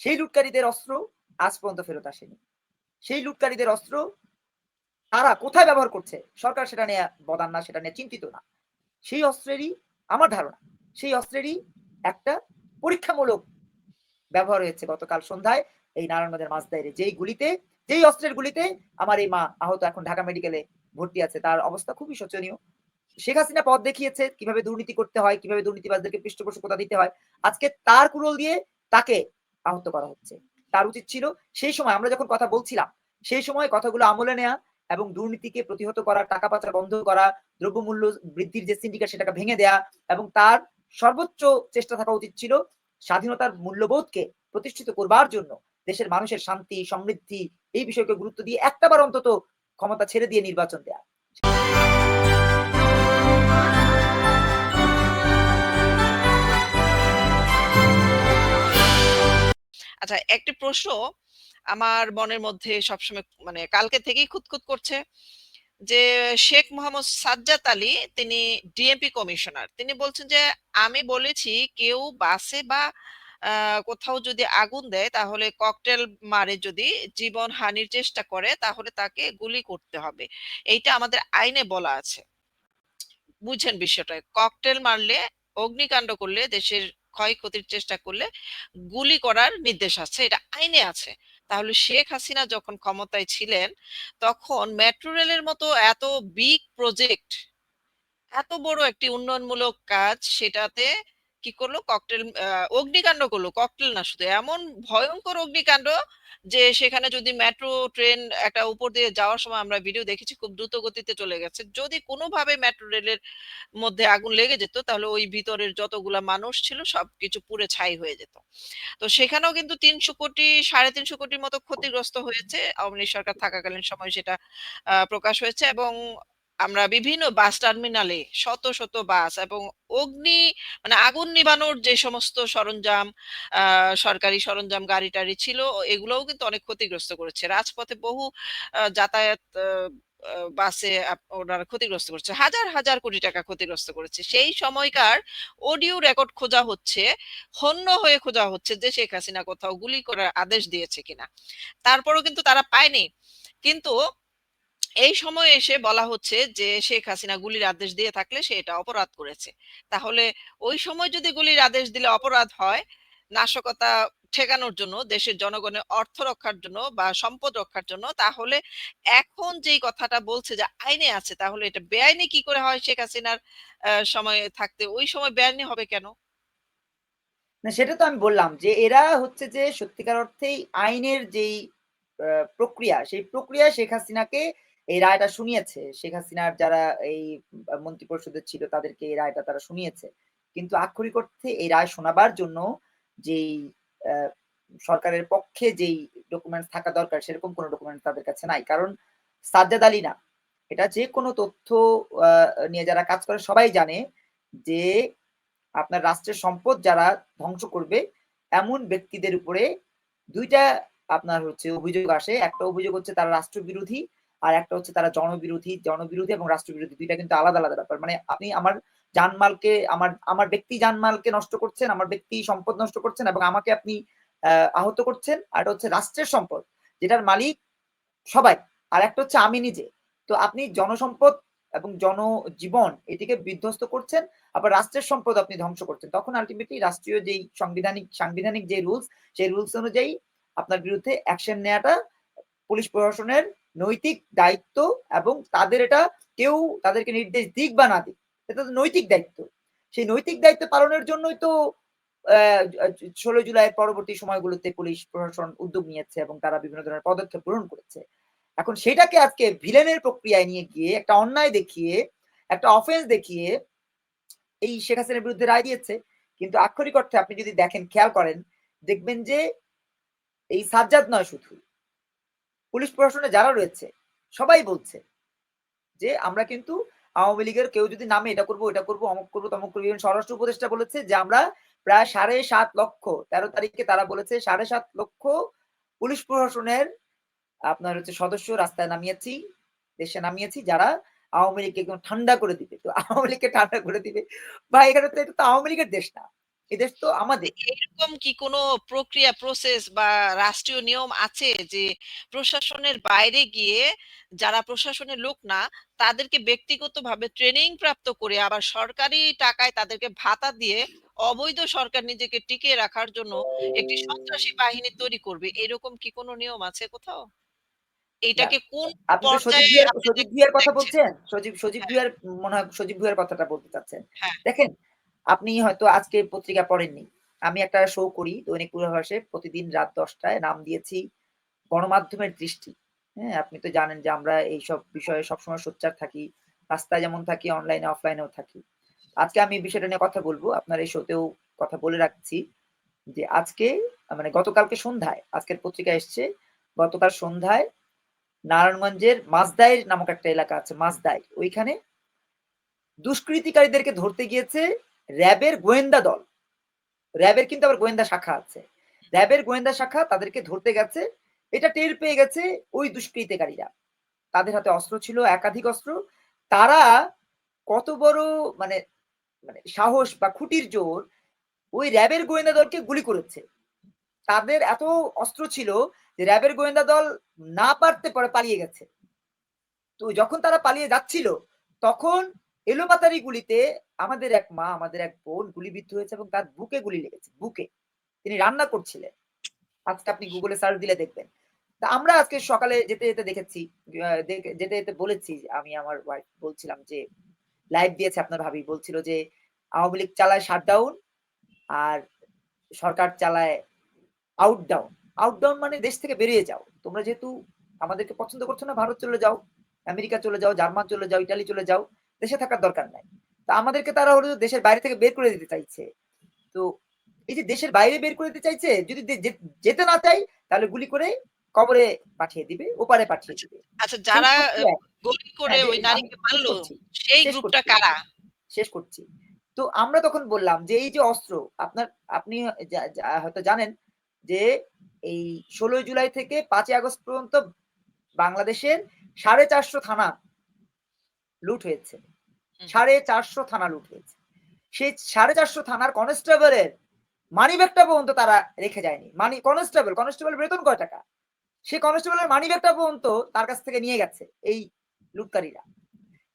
সেই লুটকারীদের অস্ত্র আজ পর্যন্ত ফেরত আসেনি। সেই লুটকারীদের অস্ত্র তারা কোথায় ব্যবহার করছে? সরকার সেটা নিয়ে বদান না, সেটা নিয়ে চিন্তিত না। সেই অস্ত্রেরই আমার ধারণা, সেই অস্ত্রেরই একটা পরীক্ষামূলক ব্যবহার হয়েছে গতকাল সন্ধ্যায় এই নারায়ণগঞ্জের মাঝদাইরে যেই গুলিতে, যেই অস্ত্রের গুলিতে আমার এই মা আহত এখন ঢাকা মেডিকেলে ভর্তি আছে, তার অবস্থা খুবই শোচনীয়। শেখ হাসিনা পথ দেখিয়েছে কীভাবে দুর্নীতি করতে হয়, কীভাবে দুর্নীতিবাজদেরকে পৃষ্ঠপোষকতা দিতে হয়। আজকে তার কুরল দিয়ে তাকে আহত করা হচ্ছে। তার উচিত ছিল সেই সময় আমরা যখন কথা বলছিলাম, সেই সময় কথাগুলো আমলে নেয়া এবং দুর্নীতিকে প্রতিহত করা, টাকা পাচার বন্ধ করা, দ্রব্যমূল্য বৃদ্ধির যে সিন্ডিকেট সেটাকে ভেঙে দেয়া এবং তার সর্বোচ্চ চেষ্টা থাকা উচিত ছিল স্বাধীনতার মূল্যবোধকে প্রতিষ্ঠিত করবার জন্য দেশের মানুষের শান্তি, সমৃদ্ধি এই বিষয়কে গুরুত্ব দিয়ে একটাবার অন্তত ক্ষমতা ছেড়ে দিয়ে নির্বাচন দেয়া। আচ্ছা একটি প্রশ্ন আমার মনের মধ্যে সবসময় মানে কালকে থেকেই খুঁতখুত করছে যে, শেখ মোহাম্মদ সাজ্জাদ আলী তিনি ডিএমপি কমিশনার। তিনি বলছেন যে, আমি বলেছি কেউ বাসে বা কোথাও যদি আগুন দেয় তাহলে ককটেল মারে যদি জীবন হানির চেষ্টা করে তাহলে তাকে গুলি করতে হবে। এইটা আমাদের আইনে বলা আছে। বুঝছেন বিষয়টা ককটেল মারলে, অগ্নিকাণ্ড করলে দেশের ক্ষয়ক্ষতির চেষ্টা করলে গুলি করার নির্দেশ আছে, এটা আইনে আছে। তাহলে শেখ হাসিনা যখন ক্ষমতায় ছিলেন, তখন মেট্রো রেলের মতো এত বিগ প্রজেক্ট এত বড় একটি উন্নয়নমূলক কাজ, সেটাতে কি করল? ককটেল অগ্নিকাণ্ড করল। ককটেল না শুধু, এমন ভয়ঙ্কর অগ্নিকাণ্ড যে সেখানে যদি মেট্রো ট্রেন একটা উপর দিয়ে যাওয়ার সময় আমরা ভিডিও দেখেছি, খুব দ্রুত গতিতে চলে গেছে। যদি কোনোভাবে মেট্রো রেলের মধ্যে আগুন লেগে যেত, তাহলে ওই ভিতরের যতগুলা মানুষ ছিল, সবকিছু পুড়ে ছাই হয়ে যেত। তো সেখানেও কিন্তু তিনশো কোটি, সাড়ে তিনশো কোটির মতো ক্ষতিগ্রস্ত হয়েছে। আওয়ামী লীগ সরকার থাকাকালীন সময় সেটা প্রকাশ হয়েছে এবং আমরা বিভিন্ন বাস টার্মিনালে শত শত বাস এবং অগ্নি মানে আগুন নিবানোর যে সমস্ত সরঞ্জাম সরকারি সরঞ্জাম, গাড়ি টাড়ি ছিল, এগুলোও কিন্তু অনেক ক্ষতিগ্রস্ত করেছে। রাজপথে বহু যাতায়াত বাসে ওনারা ক্ষতিগ্রস্ত করছে। হাজার হাজার কোটি টাকা ক্ষতিগ্রস্ত করেছে। সেই সময়কার অডিও রেকর্ড খোঁজা হচ্ছে, হন্য হয়ে খোঁজা হচ্ছে যে শেখ হাসিনা কোথাও গুলি করার আদেশ দিয়েছে কিনা। তারপরও কিন্তু তারা পায়নি। কিন্তু এই সময় এসে বলা হচ্ছে যে, শেখ হাসিনা গুলির আদেশ দিয়ে থাকলে সে এটা অপরাধ করেছে। তাহলে ওই সময় যদি গুলির আদেশ দিলে অপরাধ হয়, নাশকতা ঠেকানোর জন্য, দেশের জনগণের অর্থ রক্ষার জন্য বা সম্পদ রক্ষার জন্য, তাহলে এখন যেই কথাটা বলছে যে, আইনে আছে, তাহলে এটা বেআইনি কি করে হয় শেখ হাসিনার সময় থাকতে? ওই সময় বেআইনি হবে কেন? না, সেটা তো আমি বললাম যে, এরা হচ্ছে যে, সত্যিকার অর্থেই আইনের যেই প্রক্রিয়া, সেই প্রক্রিয়া শেখ হাসিনাকে এই রায়টা শুনিয়েছে। শেখ হাসিনার যারা এই মন্ত্রী পরিষদের ছিল তাদেরকে এই রায়টা তারা শুনিয়েছে। কিন্তু আক্ষরিক অর্থে এই রায় শোনাবার জন্য যেই সরকারের পক্ষে যেই ডকুমেন্টস থাকা দরকার সেরকম কোনো ডকুমেন্ট তাদের কাছে নাই। কারণ সাজ্জাদ আলী না, এটা যে কোনো তথ্য নিয়ে যারা কাজ করে সবাই জানে যে আপনার রাষ্ট্রের সম্পদ যারা ধ্বংস করবে, এমন ব্যক্তিদের উপরে দুইটা আপনার হচ্ছে অভিযোগ আসে। একটা অভিযোগ হচ্ছে তারা রাষ্ট্রবিরোধী আর একটা হচ্ছে তারা জনবিরোধী জনবিরোধী এবং রাষ্ট্রবিরোধী, দুইটা কিন্তু আলাদা আলাদা ব্যাপার। মানে আপনি আমার জানমালকে, আমার আমার ব্যক্তি জানমালকে নষ্ট করছেন, আমার ব্যক্তি সম্পদ নষ্ট করছেন এবং আমাকে আপনি আহত করছেন, আর হচ্ছে রাষ্ট্রের সম্পদ, যেটার মালিক সবাই, আর একটা হচ্ছে আমি নিজে। তো আপনি জনসম্পদ এবং জনজীবন এটিকে বিধ্বস্ত করছেন, আবার রাষ্ট্রের সম্পদ আপনি ধ্বংস করছেন। তখন আলটিমেটলি রাষ্ট্রীয় যেই সাংবিধানিক সাংবিধানিক যে রুলস সেই রুলস অনুযায়ী আপনার বিরুদ্ধে অ্যাকশন নেওয়াটা পুলিশ প্রশাসনের নৈতিক দায়িত্ব এবং তাদের এটা কেউ তাদেরকে নির্দেশ দিক বা না দিক, এটা তো নৈতিক দায়িত্ব। সেই নৈতিক দায়িত্ব পালনের জন্যই তো ষোলো জুলাই পরবর্তী সময়গুলোতে পুলিশ প্রশাসন উদ্যোগ নিয়েছে এবং তারা বিভিন্ন ধরনের পদক্ষেপ গ্রহণ করেছে। এখন সেটাকে আজকে ভিলেনের প্রক্রিয়ায় নিয়ে গিয়ে একটা অন্যায় দেখিয়ে, একটা অফেন্স দেখিয়ে এই শেখ হাসিনার বিরুদ্ধে রায় দিয়েছে। কিন্তু আক্ষরিক অর্থে আপনি যদি দেখেন, খেয়াল করেন, দেখবেন যে এই সাজ্জাদ নয় শুধু। পুলিশ প্রশাসনে যারা রয়েছে, সবাই বলছে যে, আমরা কিন্তু আওয়ামী লীগের কেউ যদি নামে এটা করব এটা করব, অমুক করব, তমুক করব। স্বরাষ্ট্র উপদেষ্টা বলেছে যে, আমরা প্রায় সাড়ে সাত লক্ষ, তেরো তারিখে তারা বলেছে, সাড়ে সাত লক্ষ পুলিশ প্রশাসনের আপনার হচ্ছে সদস্য রাস্তায় নামিয়েছি, দেশে নামিয়েছি, যারা আওয়ামী লীগকে একদম ঠান্ডা করে দিবে। তো আওয়ামী লীগকে ঠান্ডা করে দিবে। বা এখানে তো এটা তো আওয়ামী লীগের দেশ না। এদেশ তো আমাদের এরকম কি কোনো প্রক্রিয়া প্রসেস বা রাষ্ট্রীয় নিয়ম আছে যে প্রশাসনের বাইরে গিয়ে যারা প্রশাসনের লোক না তাদেরকে ব্যক্তিগতভাবে ট্রেনিং প্রাপ্ত করে আবার সরকারি টাকায় তাদেরকে ভাতা দিয়ে অবৈধ সরকার নিজেকে টিকিয়ে রাখার জন্য একটি সন্ত্রাসী বাহিনী তৈরি করবে? এরকম কি কোনো নিয়ম আছে কোথাও? এটাকে কোন পর্যায়ে সজীব ভুইয়ার কথা বলছেন সজীব সজীব হ্যাঁ। ভুইয়ার মনে হয় সজীব ভুইয়ার কথাটা বলতে চাচ্ছেন। হ্যাঁ। দেখেন আপনি হয়তো আজকে পত্রিকা পড়েননি। আমি একটা শো করি, দৈনিক পূর্বাভাসে। প্রতিদিন রাত দশটায় নাম দিয়েছি, গণমাধ্যমের দৃষ্টি। হ্যাঁ আপনি তো জানেন যে আমরা এইসব বিষয়ে সবসময় সোচ্চার থাকি, রাস্তায় যেমন থাকি অনলাইনে অফলাইনেও থাকি। আজকে আমি বিষয়টা নিয়ে কথা বলব। আপনার এই শোতেও কথা বলে রাখছি যে আজকে মানে গতকালকে সন্ধ্যায়, আজকের পত্রিকা এসছে, গতকাল সন্ধ্যায় নারায়ণগঞ্জের মাসদাইর নামক একটা এলাকা আছে, মাসদাই। ওইখানে দুষ্কৃতিকারীদেরকে ধরতে গিয়েছে র্যাবের গোয়েন্দা দল। র্যাবের কিন্তু আবার গোয়েন্দা শাখা আছে। র্যাবের গোয়েন্দা শাখা তাদেরকে ধরতে গেছে। এটা টের পেয়ে গেছে ওই দুষ্কৃতিকারীরা। তাদের হাতে অস্ত্র ছিল, একাধিক অস্ত্র। তারা কত বড় মানে মানে সাহস বা খুঁটির জোর ওই র্যাবের গোয়েন্দা দলকে গুলি করেছে। তাদের এত অস্ত্র ছিল যে র্যাবের গোয়েন্দা দল না পারতে পরে, পালিয়ে গেছে। তো যখন তারা পালিয়ে যাচ্ছিল, তখন এলোপাতারি গুলিতে আমাদের এক মা, আমাদের এক বোন গুলিবিদ্ধ হয়েছে এবং তার বুকে গুলি লেগেছে, বুকে। তিনি রান্না করছিলেন। আজকে আপনি গুগলে সার্চ দিলে দেখবেন। তা আমরা আজকে সকালে যেতে যেতে দেখেছি দেখে- যেতে যেতে বলেছি আমি আমার ওয়াইফ বলছিলাম যে লাইভ দিয়েছে আপনার ভাবি। বলছিল যে, আওয়ামী লীগ চালায় শাটডাউন আর সরকার চালায় আউটডাউন আউটডাউন মানে দেশ থেকে বেরিয়ে যাও। তোমরা যেহেতু আমাদেরকে পছন্দ করছ না, ভারত চলে যাও, আমেরিকা চলে যাও, জার্মান চলে যাও, ইটালি চলে যাও দেশে থাকার দরকার নাই। তা আমাদেরকে তারা হলো দেশের বাইরে থেকে বের করে দিতে চাইছে। তো এই যে দেশের বাইরে বের করে দিতে চাইছে যদি যেতে না চাই তাহলে গুলি করে কবরে পাঠিয়ে দিবে ওপারে পাঠিয়ে দিবে। আচ্ছা যারা গুলি করে হ্যাঁ, ওই নারীকে শেষ মারলো করছি, সেই গ্রুপটা কারা? শেষ করছি। তো আমরা তখন বললাম যে এই যে অস্ত্র আপনার আপনি হয়তো জানেন যে এই ষোলোই জুলাই থেকে পাঁচই আগস্ট পর্যন্ত বাংলাদেশের সাড়ে চারশো থানা লুট হয়েছে। সাড়ে চারশো থানা লুট হয়েছে। সেই সাড়ে চারশো থানার কনস্টেবলের মানি ব্যাগটা পর্যন্ত তারা রেখে যায়নি। মানি কনস্টেবল কনস্টেবল বেতন কয় টাকা? সেই কনস্টেবলের মানি ব্যাগটা পর্যন্ত তার কাছ থেকে নিয়ে গেছে এই লুটকারীরা।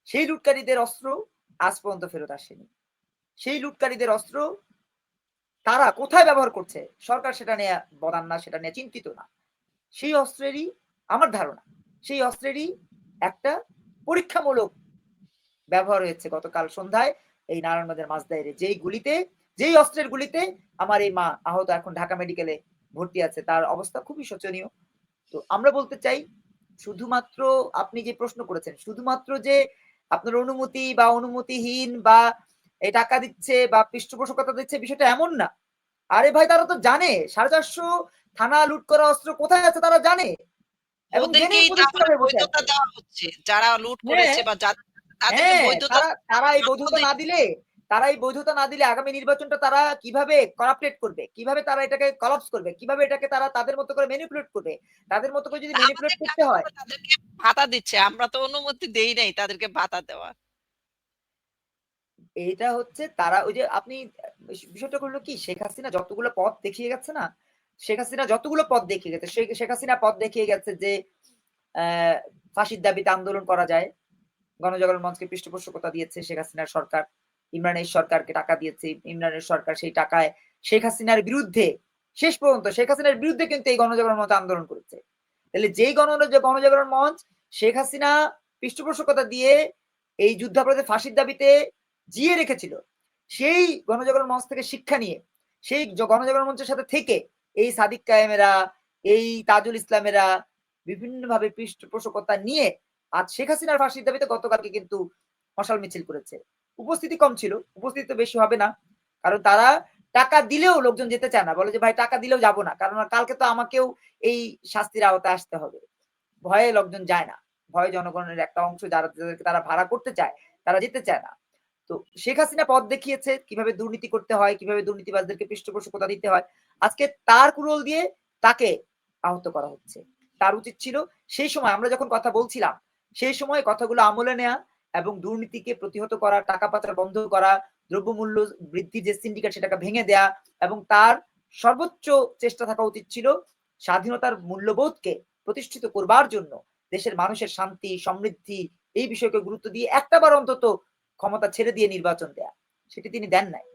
সেই লুটকারীদের অস্ত্র আজ পর্যন্ত ফেরত আসেনি। সেই লুটকারীদের অস্ত্র তারা কোথায় ব্যবহার করছে? সরকার সেটা নিয়ে বদান না সেটা নিয়ে চিন্তিত না। সেই অস্ত্রেরই আমার ধারণা। সেই অস্ত্রেরই একটা পরীক্ষামূলক ব্যবহার হয়েছে গতকাল সন্ধ্যায় এই নারায়ণগঞ্জের মাঝদাইরে যেই গুলিতে যেই অস্ত্রের গুলিতে আমার এই মা আহত এখন ঢাকা মেডিকেলে ভর্তি আছে তার অবস্থা খুবই শোচনীয়। তো আমরা বলতে চাই শুধুমাত্র আপনি যে প্রশ্ন করেছেন শুধুমাত্র যে আপনার অনুমতি বা অনুমতিহীন বা এই টাকা দিচ্ছে বা পৃষ্ঠপোষকতা দিচ্ছে বিষয়টা এমন না। আরে ভাই তারা তো জানে সাড়ে চারশো থানা লুট করা অস্ত্র কোথায় আছে তারা জানে। এবং যারা লুট হ্যাঁ। করেছে বা যাদের তারা তারা এই বৈধতা না দিলে তারা এই বৈধতা না দিলে আগামী নির্বাচনটা তারা কীভাবে করাপ্টেড করবে? কীভাবে তারা এটাকে কলাপস করবে? কীভাবে এটাকে তারা তাদের মতো করে ম্যানিপুলেট করবে? তাদের মতো করে যদি ম্যানিপুলেট করতে হয় তাদেরকে ভাতা দিচ্ছে আমরা তো অনুমতি দেই নাই তাদেরকে ভাতা দেওয়া এইটা হচ্ছে তারা ওই যে আপনি বিষয়টা করল কি শেখ হাসিনা যতগুলো পথ দেখিয়ে গেছে না শেখ হাসিনা যতগুলো পথ দেখিয়ে গেছে শেখ শেখ হাসিনা পথ দেখিয়ে গেছে যে আহ, ফাঁসির দাবিতে আন্দোলন করা যায় গণজাগরণ মঞ্চকে পৃষ্ঠপোষকতা দিয়েছে শেখ হাসিনার সরকার, ইমরানের সরকারকে টাকা দিয়েছে, ইমরানের সরকার সেই টাকায় শেখ হাসিনার বিরুদ্ধে, শেষ পর্যন্ত শেখ হাসিনার বিরুদ্ধে কিন্তু এই গণজাগরণ মঞ্চ আন্দোলন করেছে। তাহলে যেই গণ গণজাগরণ মঞ্চ, শেখ হাসিনা পৃষ্ঠপোষকতা দিয়ে এই যুদ্ধাপরাধে ফাঁসির দাবিতে জিয়ে রেখেছিল। সেই গণজাগরণ মঞ্চ থেকে শিক্ষা নিয়ে, সেই গণজাগরণ মঞ্চের সাথে থেকে এই সাদিক কায়েমেরা, এই তাজুল ইসলামেরা বিভিন্নভাবে পৃষ্ঠপোষকতা নিয়ে আজ শেখ হাসিনার ফাঁসির দাবিতে গতকালকে কিন্তু মশাল মিছিল করেছে। উপস্থিতি কম ছিল, উপস্থিতি তো বেশি হবে না, কারণ তারা টাকা দিলেও লোকজন যেতে চায় না, বলে যে, ভাই, টাকা দিলেও যাব না, কারণ কালকে তো আমাকেও এই শাস্তির আওতায় আসতে হবে। ভয়ে লোকজন যায় না, ভয়ে জনগণের একটা অংশ যারা তারা ভাড়া করতে চায়, তারা যেতে চায় না। তো শেখ হাসিনা পথ দেখিয়েছে, কীভাবে দুর্নীতি করতে হয়, কীভাবে দুর্নীতিবাজদেরকে পৃষ্ঠপোষকতা দিতে হয়। আজকে তার কুরল দিয়ে তাকে আহত করা হচ্ছে। তার উচিত ছিল, সেই সময় আমরা যখন কথা বলছিলাম সেই সময় কথাগুলো আমলে নেয়া এবং দুর্নীতিকে প্রতিহত করা, টাকা পাচার বন্ধ করা, দ্রব্যমূল্য বৃদ্ধির যে সিন্ডিকেট সেটাকে ভেঙে দেয়া এবং তার সর্বোচ্চ চেষ্টা থাকা উচিত ছিল স্বাধীনতার মূল্যবোধকে প্রতিষ্ঠিত করবার জন্য দেশের মানুষের শান্তি, সমৃদ্ধি এই বিষয়কে গুরুত্ব দিয়ে একটাবার অন্তত ক্ষমতা ছেড়ে দিয়ে নির্বাচন দেয়া। সেটি তিনি দেন নাই।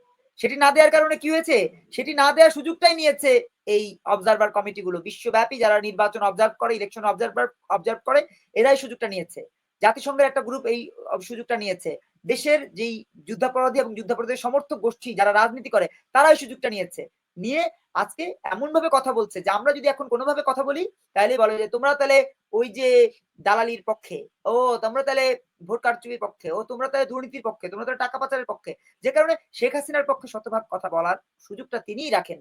সেটি না দেওয়ার কারণে কি হয়েছে? সেটি না দেওয়ার সুযোগটাই নিয়েছে এই অবজারভার কমিটিগুলো বিশ্বব্যাপী যারা নির্বাচন অবজার্ভ করে ইলেকশন অবজারভার অবজার্ভ করে, এরাই সুযোগটা নিয়েছে। জাতিসংঘের একটা গ্রুপ এই সুযোগটা নিয়েছে। দেশের যেই যুদ্ধাপরাধী এবং যুদ্ধাপরাধীর সমর্থক গোষ্ঠী যারা রাজনীতি করে, তারাই সুযোগটা নিয়েছে। নিয়ে আজকে এমন ভাবে কথা বলছে যে, আমরা যদি এখন কোনোভাবে কথা বলি, তাহলে বলে যে, তোমরা তাহলে ওই যে দালালির পক্ষে। ও, তোমরা তাহলে ভোট কারচুপির পক্ষে। ও, তোমরা তাহলে দুর্নীতির পক্ষে। তোমরা তাহলে টাকা পাচারের পক্ষে। যে কারণে শেখ হাসিনার পক্ষে শতভাগ কথা বলার সুযোগটা তিনিই রাখেন